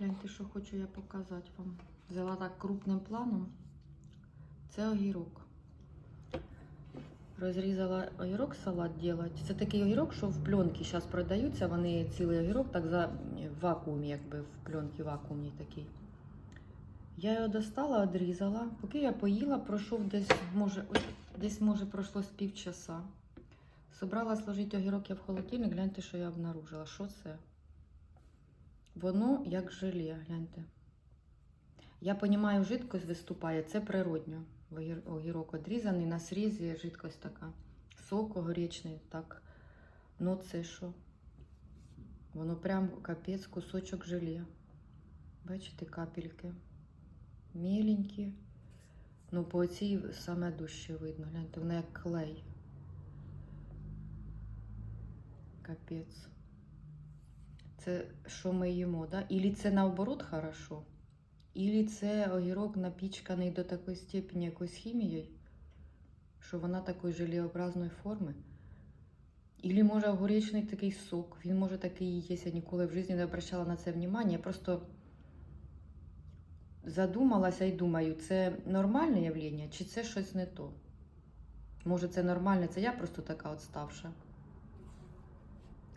Гляньте, що хочу я показати вам. Взяла так крупним планом. Це огірок. Розрізала огірок салат робити. Це такий огірок, що в пленці зараз продаються. Вони цілий огірок так за в вакуумі, якби в пленці вакуумній такий. Я його достала, відрізала. Поки я поїла, пройшов десь, може, десь може пройшло півчаса. Собрала сложити огірок я в холодильник, гляньте, що я обнаружила. Що це? Воно як желе, гляньте. Я розумію, жидкость виступає, це природньо. Огірок відрізаний, на срізі жидкость така. Сок огіречний, так. Ну це що? Воно прям капець, кусочок желе. Бачите, капельки. Міленькі. Ну, по цій саме дужче видно. Гляньте, вона як клей. Капець. Це що ми їмо, да? Ілі це наоборот хорошо, ілі це огірок напічканий до такої степені якоюсь хімією, що вона такої желеобразної форми. Ілі може огуречний такий сок, він може такий є, я ніколи в житті не обращала на це внимання. Я просто задумалася і думаю, це нормальне явлення, чи це щось не то? Може, це нормальне, це я просто така от ставша.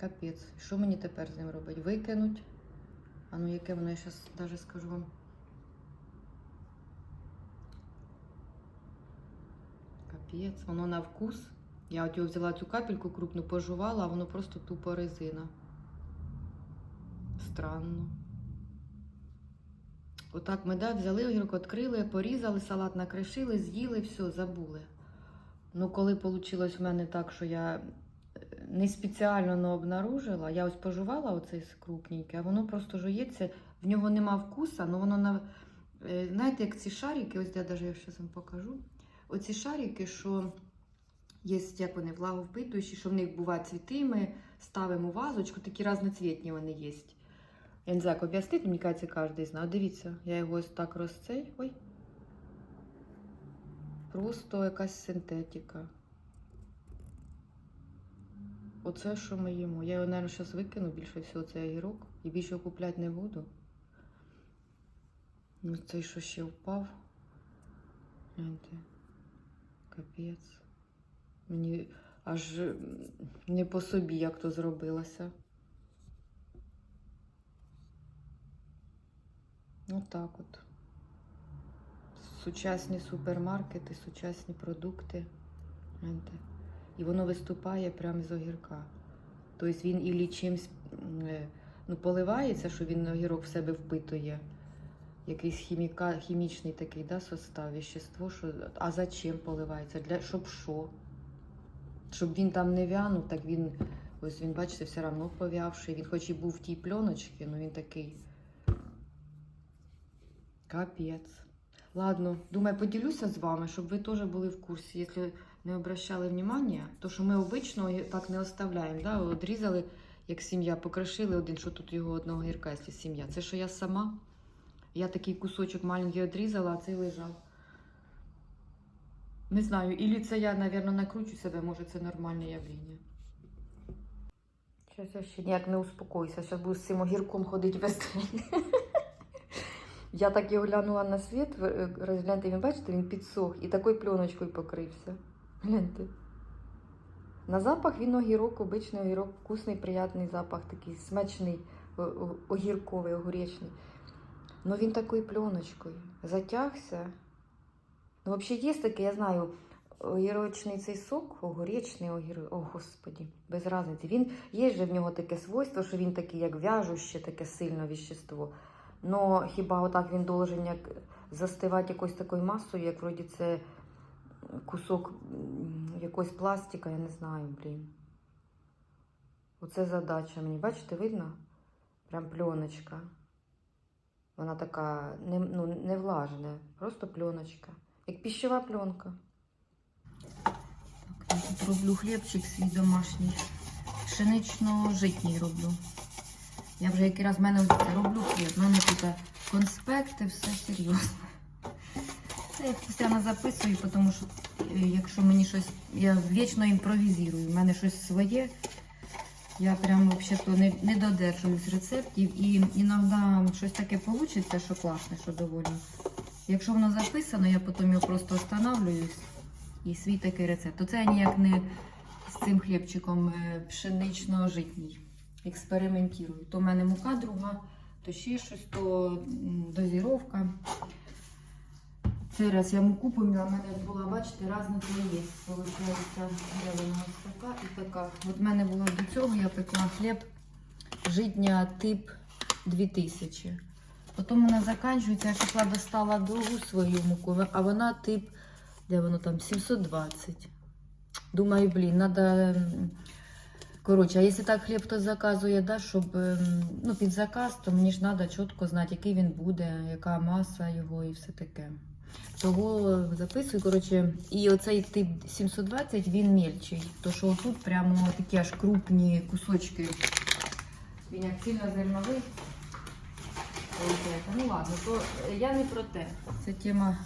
Капець. Що мені тепер з ним робити? Викинуть? А ну яке воно, я зараз навіть скажу вам. Капець, воно на вкус. Я от його взяла цю капельку крупну, пожувала, а воно просто тупо резина. Странно. Отак ми да, взяли огірок, відкрили, порізали, салат накришили, з'їли, все, забули. Ну, коли вийшло в мене так, що я не спеціально не обнаружила, я ось пожувала оцей крупненький, а воно просто жується, в нього нема вкуса, але воно на. е, Знаєте, як ці шарики, ось я навіть зараз вам покажу. Оці шарики, що є, як вони влаговпитуючі, що в них бувають цвіти, ми ставимо вазочку, такі різноцвітні вони є. Я не знаю, об'яснити, мені кажеться, кожен знає. Дивіться, я його ось так розцей. Ой. Просто якась синтетика. Оце, що ми їмо. Я його, мабуть, зараз викину більше всього цей огірок. І більше купляти не буду. Ну, цей, що ще впав. Гляньте. Капець. Мені аж не по собі, як то зробилося. Отак от. Сучасні супермаркети, сучасні продукти. Гляньте. І воно виступає прямо з огірка. Тобто він і чимось е, ну, поливається, що він огірок в себе впитує. Якийсь хіміка, хімічний такий да, состав, вещество. Що... А зачем поливається? Для... Щоб що? Щоб він там не вянув, так він, ось він, бачите, все одно пов'явший. Він хоч і був в тій пленочці, але він такий. Капець. Ладно, думаю, поділюся з вами, щоб ви теж були в курсі. Якщо не обращали внимання, то що ми обично так не оставляємо. Да? Одрізали, як сім'я, покришили один, що тут його одного гірка, якщо сім'я. Це що я сама. Я такий кусочок маленький одрізала, а цей лежав. Не знаю, ілі це я, мабуть, накручу себе, може це нормальне явлення. Зараз я ще ніяк не успокоюся. Зараз буду з цим огірком ходити весь день. Я так його глянула на світ, е, розгляньте, він бачите, він підсох і такою пленочкою покрився. Гляньте. На запах він огірок, обичний огірок, вкусний, приятний запах, такий смачний, огірковий, огуречний. Ну він такою пленочкою затягся. Ну, взагалі є таке, я знаю, огірочний цей сок, огуречний огірок, о господі, без разниці. Він є же в нього таке свойство, що він такий, як в'яжуще, таке сильне віщество. Но хіба отак він должен як застивати якоюсь такою масою, як вроді це кусок якогось пластика, я не знаю, блін. Оце задача мені. Бачите, видно? Прям пленочка. Вона така не, ну, не влажна, просто пленочка. Як піщова пленка. Так, я тут роблю хлібчик свій домашній. Пшенично-житній роблю. Я вже який раз в мене роблю хліб. В мене тут конспекти, все серйозно. Я постійно записую, тому що е, якщо мені щось. Я вічно імпровізую. У мене щось своє. Я прям взагалі не, не додержуюсь рецептів і іноді щось таке вийде, що класне, що доволі. Якщо воно записано, я потім його просто встановлююсь і свій такий рецепт. То це я ніяк не з цим хлібчиком е, пшенично-житній. Експериментую. То в мене мука друга, то ще щось, то дозіровка. Цей раз я муку поміла, в мене була, бачите, різна є. Получається, де вона така і така. От в мене було до цього, я пекла хліб житня тип 2000. Потім вона закінчується, я пішла достала другу свою муку, а вона тип, де воно там, 720. Думаю, блін, треба. Коротше, а якщо так хліб хтось заказує, да, щоб ем, ну, під заказ, то мені ж треба чітко знати, який він буде, яка маса його і все таке. Того записую, коротше, і оцей тип 720 він мельчий. То що тут прямо такі аж крупні кусочки. Він як сильно зерновий. Ну ладно, то я не про те. Це тема.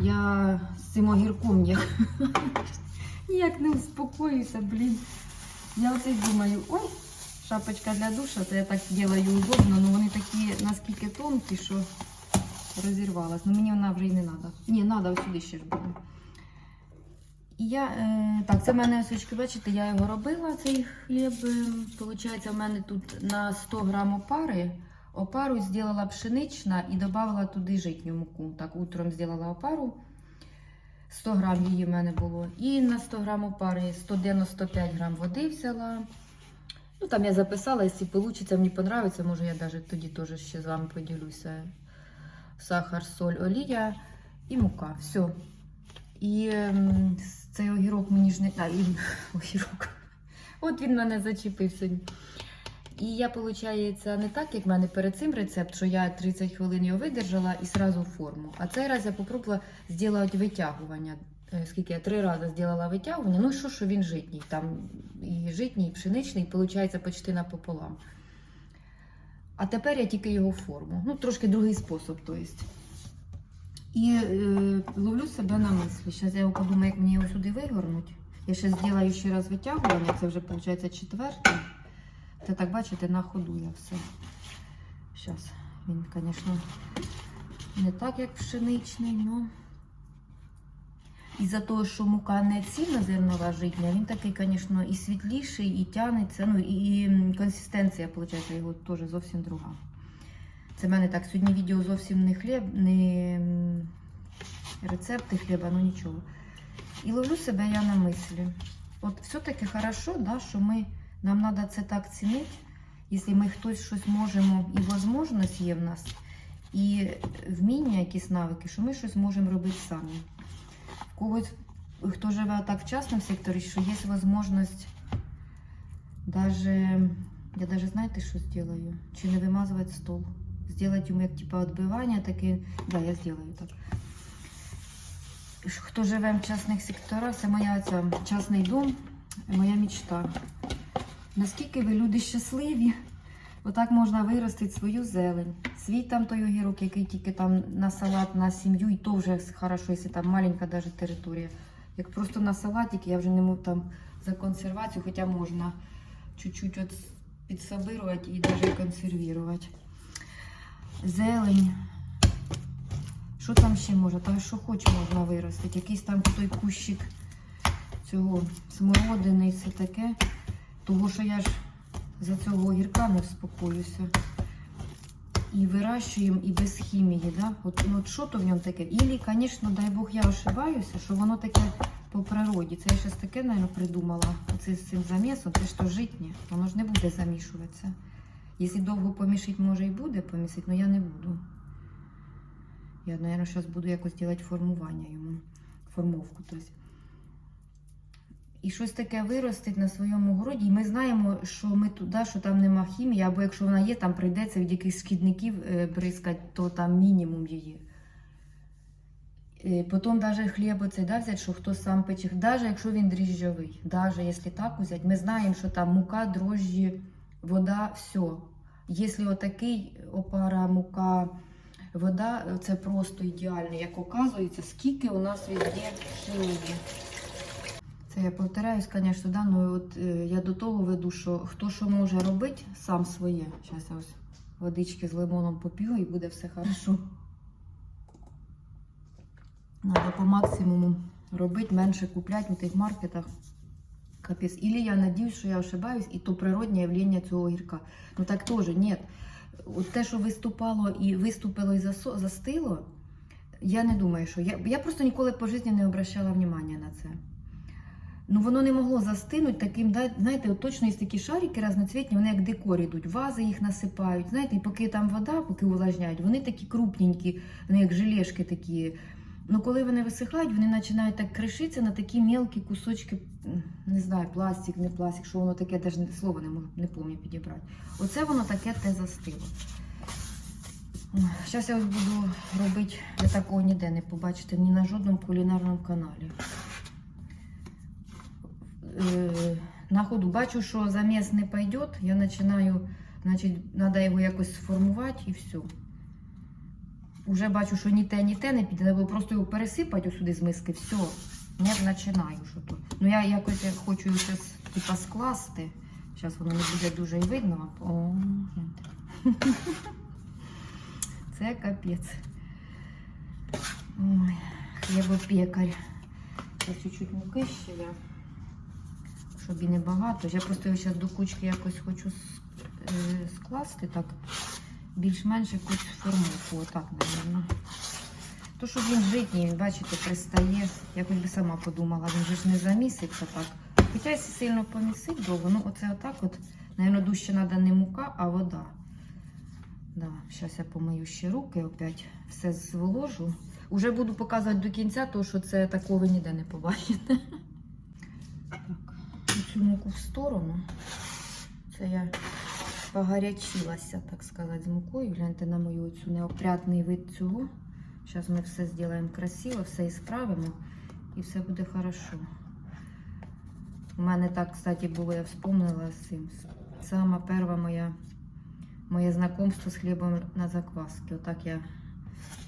Я з цим огірком ніяк, ніяк не успокоюся, блін. Я оце думаю, ой, шапочка для душа, це я так делаю удобно, але вони такі наскільки тонкі, що розірвалась. Ну мені вона вже й не треба. Ні, треба, ось сюди ще ж буде. І я, е, так, це в мене сучки, бачите, я його робила, цей хліб. Получається, в мене тут на 100 грам опари. Опару зробила пшенична і додала туди житню муку. Так, утром зробила опару. 100 грам її в мене було. І на 100 грам опари 195 грам води взяла. Ну, там я записала, якщо вийде, мені подобається, може я навіть тоді теж ще з вами поділюся. Сахар, соль, олія і мука. Все. І ем, цей огірок мені ж не. А, і, огірок. От він мене зачепив. І я, виходить, не так, як в мене перед цим рецепт, що я 30 хвилин його видержала і одразу в форму. А цей раз я попробувала зробити витягування. Е, Скільки я три рази зробила витягування. Ну що, що він житній. Там і житній, і пшеничний, виходить, почти напополам. А тепер я тільки його форму. Ну, трошки другий спосіб, то есть. І е, ловлю себе на мислі. Зараз я подумаю, як мені його сюди вигорнути. Я ще зроблю ще раз витягування, це вже виходить четверте. Це так бачите, на ходу я все. Зараз він, звісно, не так, як пшеничний, але. Із-за того, що мука не цільнозернова житня, він такий, звісно, і світліший, і тянеться. Ну, і консистенція, виходить, його теж зовсім друга. Це в мене так сьогодні відео зовсім не хліб, не рецепти хліба, ну нічого. І ловлю себе я на мислі. От все-таки хорошо, да, що ми, нам треба це так цінити, якщо ми хтось щось можемо, і можливість є в нас, і вміння, якісь навики, що ми щось можемо робити самі. В когось, хто живе так в частному секторі, що є можливість даже, я даже знаєте, що зроблю? Чи не вимазувати стол. Сделать йому як типа відбивання, таке. Да, я зроблю так. Хто живе в частних секторах, це моя ця, частний дом, моя мечта. Наскільки ви люди щасливі, отак можна виростити свою зелень. Свій там той огірок, який тільки там на салат, на сім'ю, і то вже хорошо, якщо там маленька даже територія. Як просто на салатик, я вже не можу там за консервацію, хоча можна чуть-чуть от підсобирувати і навіть консервувати. Зелень. Що там ще можна? Там що хоч можна виростити. Якийсь там той кущик цього смородини і все таке. Того, що я ж за цього огірка не вспокоюся. І вирощуємо і без хімії. Да? От, ну, от що то в ньому таке? Ілі, звісно, дай Бог, я ошибаюся, що воно таке по природі. Це я щось таке, мабуть, придумала. Оце з цим замісом, це ж то житнє, воно ж не буде замішуватися. Якщо довго помішати, може і буде помісити, але я не буду. Я, мабуть, зараз буду якось робити формування йому, формовку. Тобто. І щось таке виростить на своєму городі. І ми знаємо, що ми туди, що там нема хімії, або якщо вона є, там прийдеться від якихось шкідників е, бризкати, то там мінімум її. Е, Потім навіть хліб оцей да, взяти, що хто сам пече, навіть якщо він дріжджовий, навіть якщо так взяти, ми знаємо, що там мука, дрожжі, вода, все. Якщо отакий опара, мука, вода, це просто ідеально. Як оказується, скільки у нас везде хімії. Це я повторяюсь, звісно, да, ну от е, я до того веду, що хто що може робити, сам своє. Зараз я ось водички з лимоном поп'ю і буде все хорошо. Треба по максимуму робити, менше купляти у тих маркетах. Капець. Ілі я надіюсь, що я ошибаюсь, і то природне явлення цього гірка. Ну так теж, ні. От те, що виступало і виступило і застило, я не думаю, що я, я просто ніколи по житті не обращала внимання на це. Ну воно не могло застинути таким, знаєте, от точно є такі шарики разноцвітні, вони як декор ідуть, вази їх насипають. Знаєте, і поки там вода, поки увлажняють, вони такі крупненькі, вони як желешки такі. Ну, коли вони висихають, вони починають так кришитися на такі мелкі кусочки, не знаю, пластик, не пластик, що воно таке, навіть слово не можу, не пам'ятаю підібрати. Оце воно таке те застило. Зараз я буду робити, ви такого ніде не побачите, ні на жодному кулінарному каналі. Е, На ходу бачу, що заміс не пойде, я починаю, значить, треба його якось сформувати і все. Уже бачу, що ні те, ні те не піде, треба просто його пересипати сюди з миски, все. Не починаю, що то. Ну я якось хочу його зараз типа скласти. Зараз воно не буде дуже і видно. О. Це капець. Ой, хлібопекар. Зараз чуть-чуть муки ще я. Щоб і не багато. Я просто його зараз до кучки якось хочу е, скласти так. Більш-менш якусь формовку. Отак, мабуть. То, що він житній, він, бачите, пристає. Я хоч би сама подумала, він же ж не заміситься так. Хоча якщо сильно помісить довго, ну оце отак от, Наверно, дужче треба не мука, а вода. Да, зараз я помию ще руки опять, все зволожу. Уже буду показувати до кінця, тому що це такого ніде не побачите. Цю муку в сторону. Це я погарячилася, так сказати, з мукою. Гляньте на мою цю неопрятний вид цього. Зараз ми все зробимо красиво, все ісправимо і все буде хорошо. У мене так, кстати, було, я вспомнила з цим. Сама перша моя, моє знакомство з хлібом на закваски. Отак я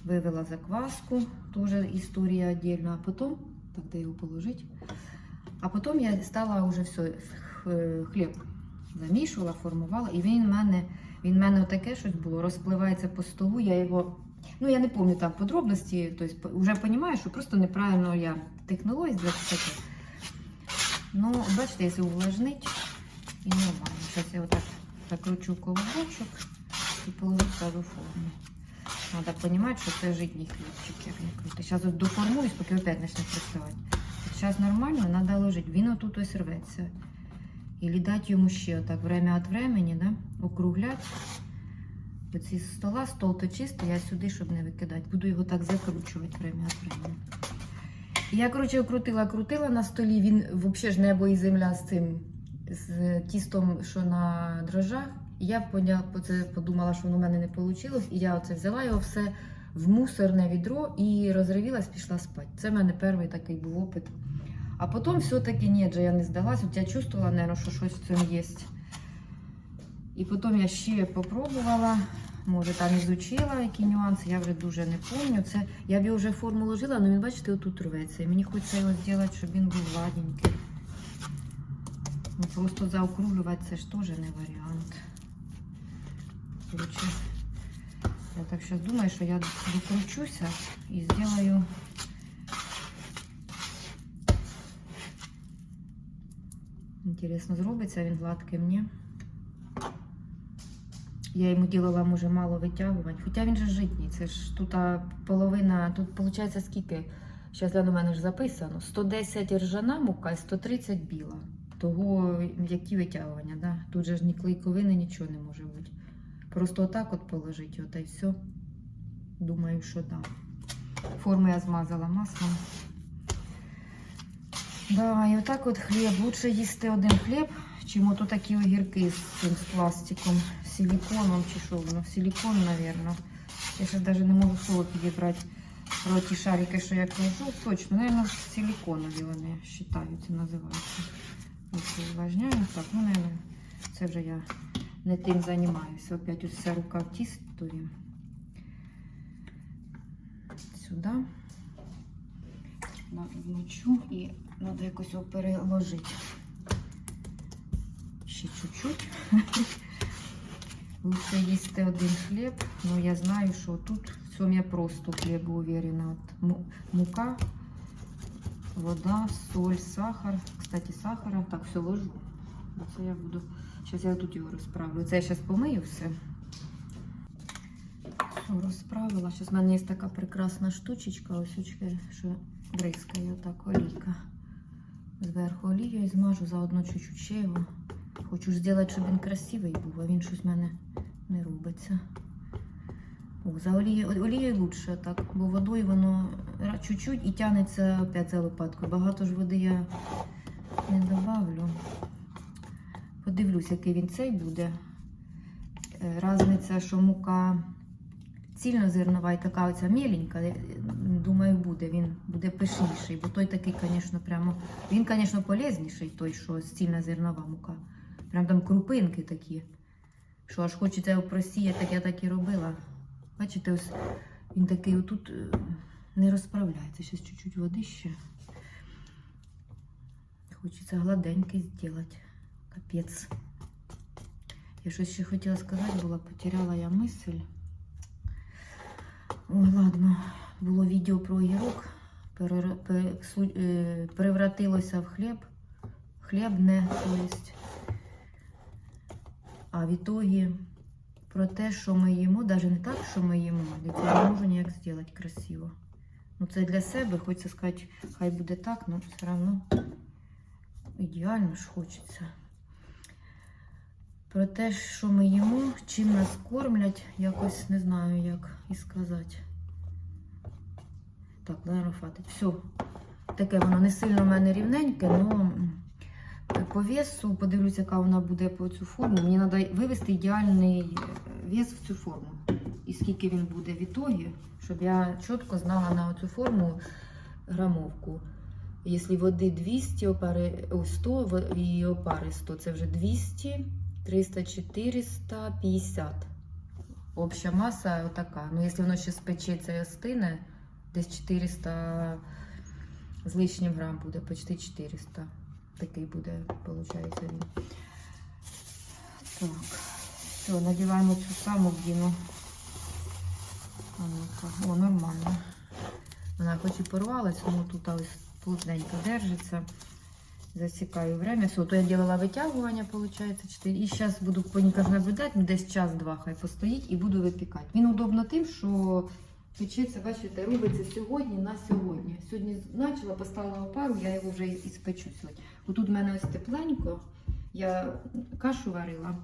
вивела закваску, теж історія віддільна. А потім, так де його положити? А потім я стала вже все, хліб замішувала, формувала, і він в мене, він в мене таке щось було, розпливається по столу, я його. Ну, я не пам'ятаю там подробності, тобто вже розумію, що просто неправильно я технологія для таке. Ну, бачите, якщо увлажнить, і нормально. Зараз я отак закручу колобочок і положу сразу форму. Треба розуміти, що це житній хлібчик, як не крути. Зараз от доформуюсь, поки опять почне приставати. Зараз нормально, треба ложити. Він отут ось рветься. І дати йому ще отак время від времени, да? округлять. Оці з стола, стол то чистий, я сюди, щоб не викидати. Буду його так закручувати время від времени. Я, коротше, крутила, крутила на столі. Він взагалі ж небо і земля з цим з тістом, що на дрожжах. Я подумала, що воно в мене не вийшло. І я оце взяла його все в мусорне відро і розривілась, пішла спати. Це в мене перший такий був опит. А потім все-таки ні, я не здалась. От я чувствувала, наверное, що щось в цьому є. І потім я ще попробувала. Може, там ізучила які нюанси, я вже дуже не пам'ятаю. Це я б його вже форму ложила, але він, бачите, отут рветься. І мені хочеться його зробити, щоб він був гладенький. Ну, просто заокруглювати це ж теж не варіант. Короче, я так зараз думаю, що я докручуся і зроблю. Інтересно, зробиться він гладким, ні? Я йому ділила, може, мало витягувань. Хоча він же житній. Це ж тут половина, тут виходить скільки? Зараз для мене ж записано. 110 ржана мука і 130 біла. Того які витягування, да? Тут же ж ні клейковини, нічого не може бути. Просто отак от положити, от і все. Думаю, що так. Форму я змазала маслом. Да, і отак от хліб. Лучше їсти один хліб, чим ото такі огірки з цим з пластиком, силіконом чи що воно. Силікон, мабуть. Я ще навіть не можу слово підібрати про ті шарики, що я кажу. Точно, мабуть, силіконові вони вважаються, називаються. Ось увлажняю. Так, ну, мабуть, це вже я не тим займаюся. Опять ось вся рука в тістові. Сюди. Намочу і Треба якось його переложити. Ще чуть-чуть. Лучше їсти один хліб, але я знаю, що тут в цьому я просто хліб уверена. Мука, вода, соль, сахар. Кстати, сахара. Так, все ложу. Оце я буду. Зараз я тут його розправлю. Це я зараз помию все. Розправила. Зараз в мене є така прекрасна штучечка, ось очки, що бризкає отак олійка. Зверху олією змажу заодно чуть-чуть ще його. Хочу ж зробити, щоб він красивий був, а він щось в мене не робиться. О, за олією, олією лучше так, бо водою воно чуть-чуть і тягнеться опять за лопаткою. Багато ж води я не добавлю. Подивлюсь, який він цей буде. Е, Разниця, що мука цільнозернова і така оця міленька, думаю, буде. Він буде пишніший, бо той такий, звісно, прямо. Він, звісно, полезніший, той, що цільнозернова мука. Прям там крупинки такі. Що аж хочеться його просіяти, так я так і робила. Бачите, ось він такий отут е, не розправляється. Зараз чуть-чуть води ще. Хочеться гладенький зробити. Капець. Я щось ще хотіла сказати, була, потеряла я мисль. Ой, ладно, було відео про огірок, перер- пе- су- е, перевратилося в хліб. Хлібне, то есть. А в ітогі про те, що ми їмо, навіть не так, що ми їмо, я не можу ніяк зробити красиво. Ну, це для себе, хочеться сказати, хай буде так, але все одно ідеально ж хочеться. Про те, що ми їмо, чим нас кормлять, якось не знаю, як і сказати. Так, наверное, хватить. Все. Таке воно не сильно в мене рівненьке, але по весу подивлюся, яка вона буде по цю форму. Мені треба вивести ідеальний вес в цю форму. І скільки він буде в ітогі, щоб я чітко знала на цю форму грамовку. Якщо води 200, опари о, 100 і опари 100, це вже 200, 300, 400, 50. Обща маса отака. Ну, якщо воно ще спечеться і остине, десь 400 з лишнім грам буде, почти 400. Такий буде, виходить, він. Так, все, надіваємо цю саму вдіну. О, нормально. Вона хоч і порвалась, але тут ось плотненько держиться. Засікаю время. Все, то я делала витягування, виходить, 4. І зараз буду поніках наблюдати, ну десь час-два хай постоїть і буду випікати. Він удобно тим, що печеться, бачите, робиться сьогодні на сьогодні. Сьогодні почала, поставила опару, я його вже і спечу сьогодні. Отут в мене ось тепленько, я кашу варила.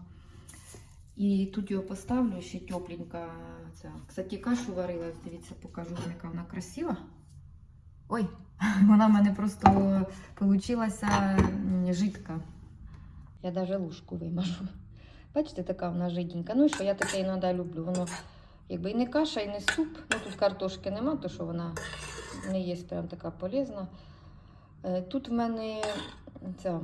І тут його поставлю, ще тепленька. Кстати, кашу варила, дивіться, покажу, яка вона красива. Ой, вона в мене просто получилася жидка. Я навіть ложку вимажу. Бачите, така вона жиденька. Ну що я таке іноді люблю. Воно якби і не каша, і не суп. Ну тут картошки нема, то що вона не є прям така полезна. Е, Тут в мене ця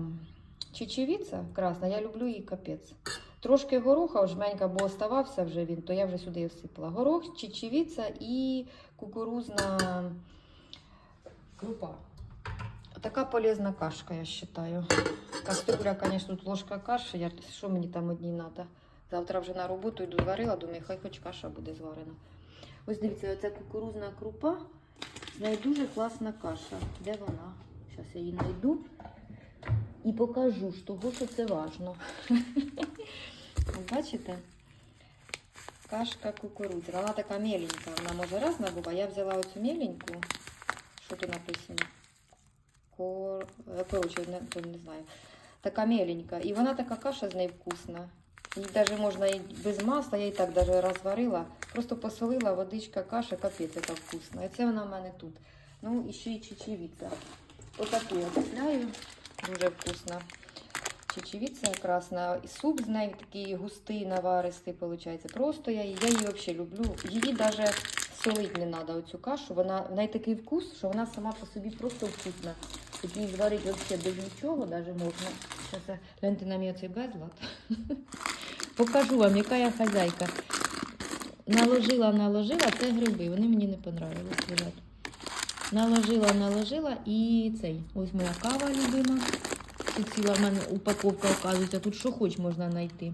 чечевиця красна, я люблю її капець. Трошки гороха, жменька, бо оставався вже він, то я вже сюди всипала. Горох, чечевиця і кукурузна крупа. Така полезна кашка, я вважаю. Кастрюля, звісно, тут ложка каші. Я, що мені там одній треба? Завтра вже на роботу йду зварила, думаю, хай хоч каша буде зварена. Ось дивіться, оця кукурузна крупа. Неї дуже класна каша. Де вона? Зараз я її знайду і покажу, що того, що це важно. Бачите? Кашка кукурудзяна. Вона така меленька. Вона може разна була. Я взяла оцю меленьку. Що тут написано? Кор... е, Коротше, не, не знаю. Така меленька. І вона така каша з нею вкусна. Її навіть можна і без масла, я і так навіть розварила. Просто посолила, водичка, каша, капець, яка вкусна. І це вона в мене тут. Ну і ще й чечевиця. Отаку я купляю. Дуже вкусна. Чечевиця красна. І суп з нею такий густий, наваристий, виходить. Просто я її, я її взагалі люблю. Її навіть солити не треба, оцю кашу. Вона, в неї такий вкус, що вона сама по собі просто вкусна. Тут її зварити взагалі без нічого навіть можна. Зараз гляньте на мій оцей безлад. Покажу вам, яка я хазяйка. Наложила, наложила, це гриби. Вони мені не понравились, ребят. Наложила, наложила і цей. Ось моя кава любима. Тут ціла в мене упаковка, оказується. Тут що хоч можна знайти.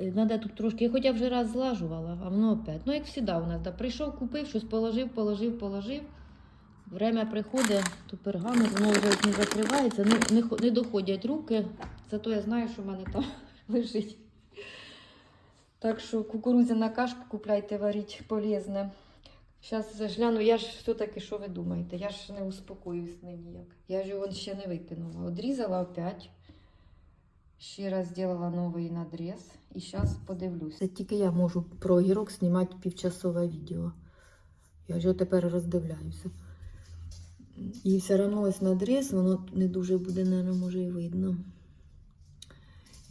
Е, Надо тут трошки, я хоча вже раз злажувала, а воно опять. Ну, як завжди у нас, да. прийшов, купив, щось положив, положив, положив. Время приходить, то пергамент, воно вже не закривається, не, не, не доходять руки, зато я знаю, що в мене там лежить. Так що кукурудзяна кашка купляйте, варіть полезне. Зараз гляну, я ж все-таки, що ви думаєте? Я ж не успокоюсь ним ніяк. Я ж його ще не викинула. Одрізала опять. Ще раз зробила новий надріз. І зараз подивлюся. Це тільки я можу про огірок знімати півчасове відео. Я його тепер роздивляюся. І все одно ось надріз, воно не дуже буде, не може і видно.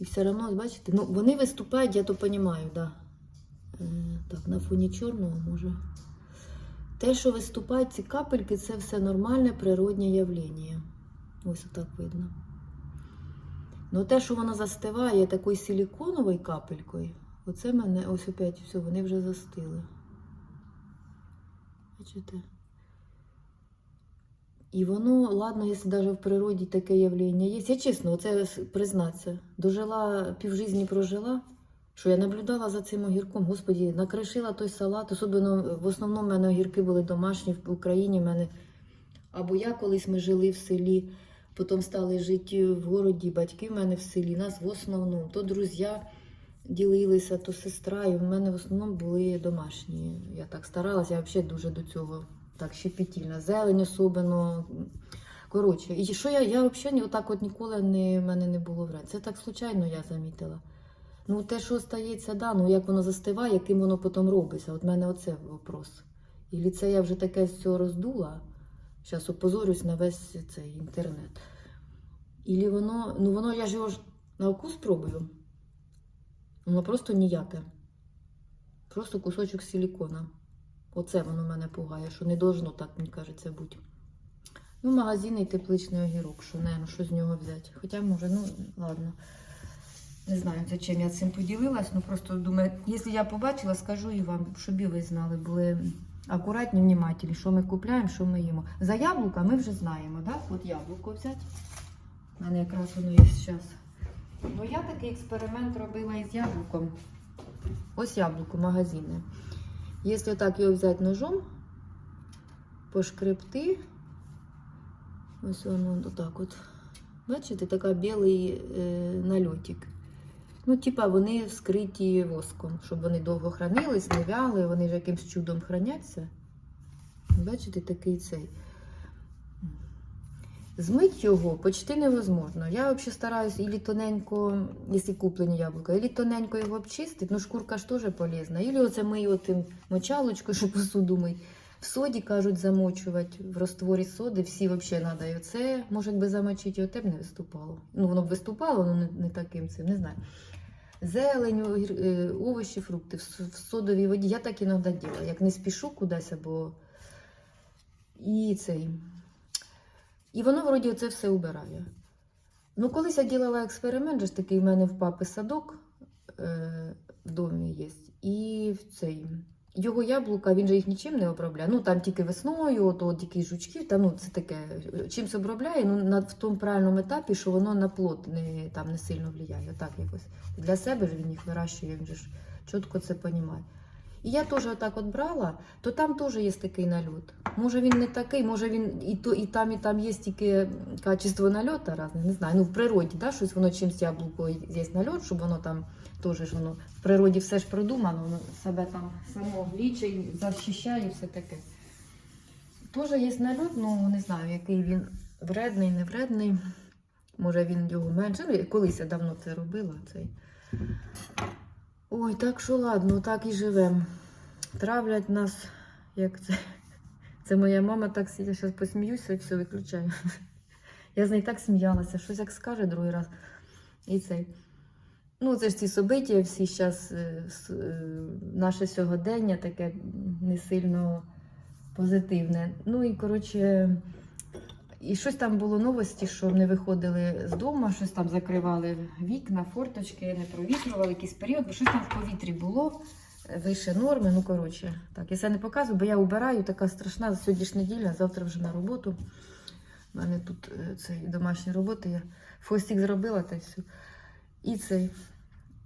І все одно, бачите, ну вони виступають, я то розумію, да. Е, так, на фоні чорного може. Те, що виступають ці капельки, це все нормальне природнє явлення. Ось отак видно. Ну те, що воно застиває такою силіконовою капелькою, оце мене ось опять все, вони вже застили. Бачите? І воно, ладно, якщо навіть в природі таке явлення є. Я чесно, оце признатися, дожила, півжизні прожила, що я наблюдала за цим огірком. Господі, накришила той салат, особливо в основному в мене огірки були домашні в Україні. В мене або я колись ми жили в селі, потім стали жити в городі, батьки в мене в селі, нас в основному, то друзі ділилися, то сестра, і в мене в основному були домашні. Я так старалася, я взагалі дуже до цього так щепетільна. Зелень особливо. Коротше, і що я, я взагалі ні, отак от ніколи не, в мене не було вред. Це так случайно я замітила. Ну, те, що стається, да, ну як воно застиває, яким воно потім робиться. От в мене оце вопрос. І це я вже таке з цього роздула. Зараз опозорюсь на весь цей інтернет. Ілі воно, ну воно, я ж його ж на вкус пробую. Воно просто ніяке. Просто кусочок силікона. Оце воно мене пугає, що не должно так, мені кажеться, бути. Ну, магазинний тепличний огірок, що не, ну що з нього взяти. Хоча, може, ну, ладно. Не знаю, зачем я цим поділилась, ну просто думаю, якщо я побачила, скажу і вам, щоб і ви знали, були акуратні, внимательні, що ми купляємо, що ми їмо. За яблука ми вже знаємо, так? От яблуко взяти. У мене якраз воно є зараз. Ну, я такий експеримент робила із яблуком. Ось яблуко, магазинне. Якщо так його взяти ножом, пошкребти, ось воно отак от. Бачите, така білий е, нальотик. Ну, типа вони вскриті воском, щоб вони довго хранились, не вяли, вони ж якимсь чудом храняться. Бачите, такий цей. Змить його почти невозможно. Я взагалі стараюсь ілі тоненько, якщо куплені яблука, ілі тоненько його обчистити, ну шкурка ж теж полезна. Ілі оце мию тим мочалочкою, що посуду мить. В соді кажуть замочувати, в ростворі соди, всі взагалі треба. І оце, може, якби замочити, його те б не виступало. Ну, воно б виступало, але не, не таким цим, не знаю. Зелень, е, овочі, фрукти в содовій воді. Я так іноді діла. Як не спішу кудись, або і цей. І воно вроді це все убирає. Ну, колись я ділала експеримент, ж такий в мене в папи садок е, в домі є. І в цей. Його яблука, він же їх нічим не обробляє. Ну там тільки весною, от, от тільки жучків, та ну це таке. Чимось обробляє, ну на в тому правильному етапі, що воно на плод не, там не сильно впливає. Отак якось. Для себе ж він їх вирощує, він же ж чітко це розуміє. І я теж отак от брала, то там теж є такий нальот. Може він не такий, може він і то, і там, і там є тільки качество нальота разне, не знаю. Ну в природі, да, щось воно чимсь яблуко є нальот, щоб воно там теж ж воно в природі все ж продумано, воно себе там само лічить, захищає, все таке. Теж є нальот, ну не знаю, який він вредний, не вредний. Може він його менше. Ну, колись я давно це робила. Цей. Ой, так що ладно, так і живемо. Травлять нас, як це. Це моя мама так сидить, зараз посміюся і все виключаю. Я з нею так сміялася, щось як скаже другий раз. І цей. Ну, це ж ці собиття, всі зараз наше сьогодення таке не сильно позитивне. Ну і коротше, і щось там було новості, що не виходили з дому, щось там закривали вікна, форточки, не провітрювали якийсь період, бо щось там в повітрі було. вище норми. Ну, коротше, так, я це не показую, бо я убираю, така страшна. Сьогодні ж неділя, завтра вже на роботу. У мене тут е, цей домашні роботи. Я фостик зробила та все. І цей.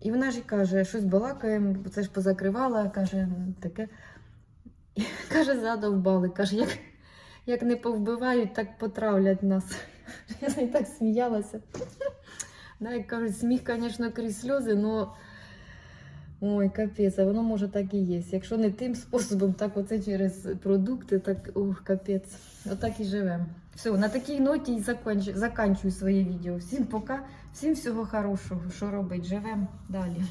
І вона ж і каже, щось балакаємо, це ж позакривала, каже, таке. І, каже, задовбали. Каже, як, як не повбивають, так потравлять нас. Я так сміялася. Да, як кажуть, сміх, звісно, крізь сльози, але ой, капець, а воно може так і є. Якщо не тим способом, так оце через продукти, так ух, капець. Отак і живемо. Все, на такій ноті і закінчу, закінчую своє відео. Всім пока, всім всього хорошого. Що робить? Живемо далі.